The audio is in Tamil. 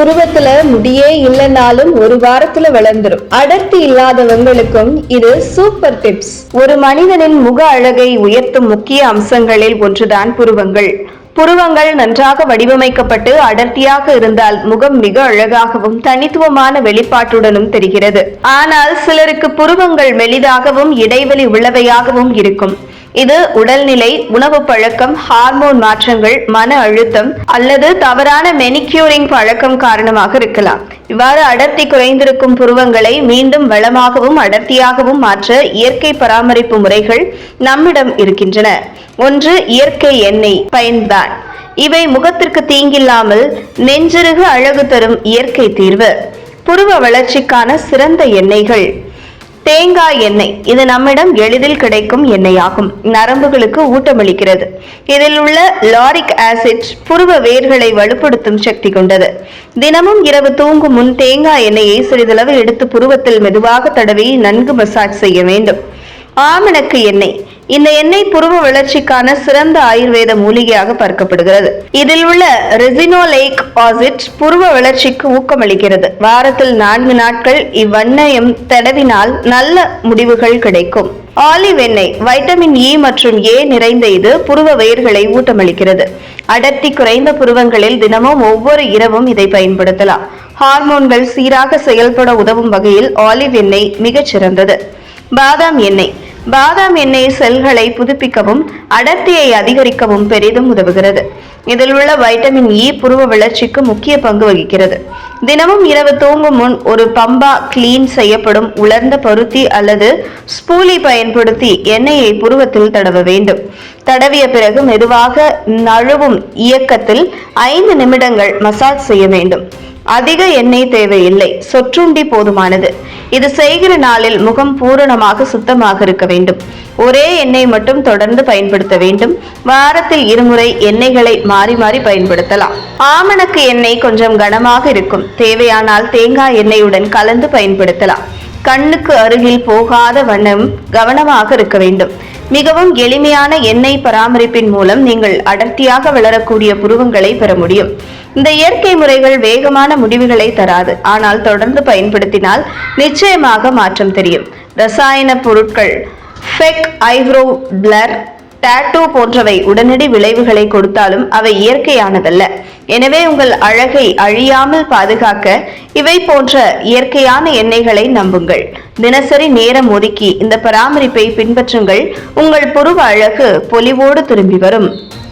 புருவத்துல முடியே இல்லைனாலும் ஒரு வாரத்துல வளர்ந்துரும். அடர்த்தி இல்லாதவங்களுக்கும் இது சூப்பர் டிப்ஸ் ஒரு மனிதனின் முக அழகை உயர்த்தும் முக்கிய அம்சங்களில் ஒன்றுதான் புருவங்கள். புருவங்கள் நன்றாக வடிவமைக்கப்பட்டு அடர்த்தியாக இருந்தால் முகம் மிக அழகாகவும் தனித்துவமான வெளிப்பாட்டுடனும் தெரிகிறது. ஆனால் சிலருக்கு புருவங்கள் மெலிதாகவும் இடைவெளி உள்ளவையாகவும் இருக்கும். இது உடல்நிலை உணவு பழக்கம் ஹார்மோன் மாற்றங்கள் மன அழுத்தம் அல்லது தவறான மெனிக்யூரிங் பழக்கம் காரணமாக இருக்கலாம். இவ்வாறு அடர்த்தி குறைந்திருக்கும் புருவங்களை மீண்டும் வளமாகவும் அடர்த்தியாகவும் மாற்ற இயற்கை பராமரிப்பு முறைகள் நம்மிடம் இருக்கின்றன. ஒன்று இயற்கை எண்ணெய் பயன்தான் இவை முகத்திற்கு தீங்கில்லாமல் நெஞ்சிருகு அழகு தரும் இயற்கை தீர்வு. புருவ வளர்ச்சிக்கான சிறந்த எண்ணெய்கள். தேங்காய் எண்ணெய். இது நம்மிடம் எளிதில் கிடைக்கும் எண்ணெயாகும். நரம்புகளுக்கு ஊட்டமளிக்கிறது. இதில் உள்ள லாரிக் ஆசிட் புருவ வேர்களை வலுப்படுத்தும் சக்தி கொண்டது. தினமும் இரவு தூங்கும் முன் தேங்காய் எண்ணெயை சிறிதளவு எடுத்து புருவத்தில் மெதுவாக தடவி நன்கு மசாஜ் செய்ய வேண்டும். ஆமணக்கு எண்ணெய். இந்த எண்ணெய் புருவ வளர்ச்சிக்கான சிறந்த ஆயுர்வேத மூலிகையாக பார்க்கப்படுகிறது. இதில் உள்ள ரெசினோலேக் ஆசிட் புருவ வளர்ச்சிக்கு ஊக்கமளிக்கிறது. வாரத்தில் நான்கு நாட்கள் இவ்வெண்ணெயம் தடவினால் நல்ல முடிவுகள் கிடைக்கும். ஆலிவ் எண்ணெய் வைட்டமின் இ மற்றும் ஏ நிறைந்த இது புருவ வயிர்களை ஊட்டமளிக்கிறது. அடர்த்தி குறைந்த புருவங்களில் தினமும் ஒவ்வொரு இரவும் இதை பயன்படுத்தலாம். ஹார்மோன்கள் சீராக செயல்பட உதவும் வகையில் ஆலிவ் எண்ணெய் மிகச் சிறந்தது பாதாம் எண்ணெய் பாதாம் எண்ணெய் செல்களை புதுப்பிக்கவும் அடர்த்தியை அதிகரிக்கவும் பெரிதும் உதவுகிறது. இதில் உள்ள வைட்டமின் இ புருவ வளர்ச்சிக்கு முக்கிய பங்கு வகிக்கிறது. தினமும் இரவு தூங்கும் முன் ஒரு பம்பா கிளீன் செய்யப்படும் உலர்ந்த பருத்தி அல்லது ஸ்பூலி பயன்படுத்தி எண்ணெயை புருவத்தில் தடவ வேண்டும். தடவிய பிறகு மெதுவாக நழுவும் இயக்கத்தில் ஐந்து நிமிடங்கள் மசாஜ் செய்ய வேண்டும். அதிக எண்ணெய் தேவையில்லை. சொற்றுண்டி போதுமானது. இது செய்கிற நாளில் முகம் பூரணமாக சுத்தமாக இருக்க வேண்டும். ஒரே எண்ணெய் மட்டும் தொடர்ந்து பயன்படுத்த வேண்டும். வாரத்தில் இருமுறை எண்ணெய்களை மாறி மாறி பயன்படுத்தலாம். ஆமணக்கு எண்ணெய் கொஞ்சம் கனமாக இருக்கும். தேவையானால் தேங்காய் எண்ணெயுடன் கலந்து பயன்படுத்தலாம். கண்ணுக்கு அருகில் போகாத வண்ணம் கவனமாக இருக்க வேண்டும். மிகவும் எளிமையான எண்ணெய் பராமரிப்பின் மூலம் நீங்கள் அடர்த்தியாக வளரக்கூடிய புருவங்களை பெற முடியும். இந்த இயற்கை முறைகள் வேகமான முடிவுகளை தராது. ஆனால் தொடர்ந்து பயன்படுத்தினால் நிச்சயமாக மாற்றம் தெரியும். ரசாயன பொருட்கள் ஃபெக் ஐப்ரோ பிளர் டாட்டூ போன்றவை உடனடி விளைவுகளை கொடுத்தாலும் அவை இயற்கையானதல்ல. எனவே உங்கள் அழகை அழியாமல் பாதுகாக்க இவை போன்ற இயற்கையான எண்ணெய்களை நம்புங்கள். தினசரி நேரம் ஒதுக்கி இந்த பராமரிப்பை பின்பற்றுங்கள். உங்கள் புருவ அழகு பொலிவோடு திரும்பி வரும்.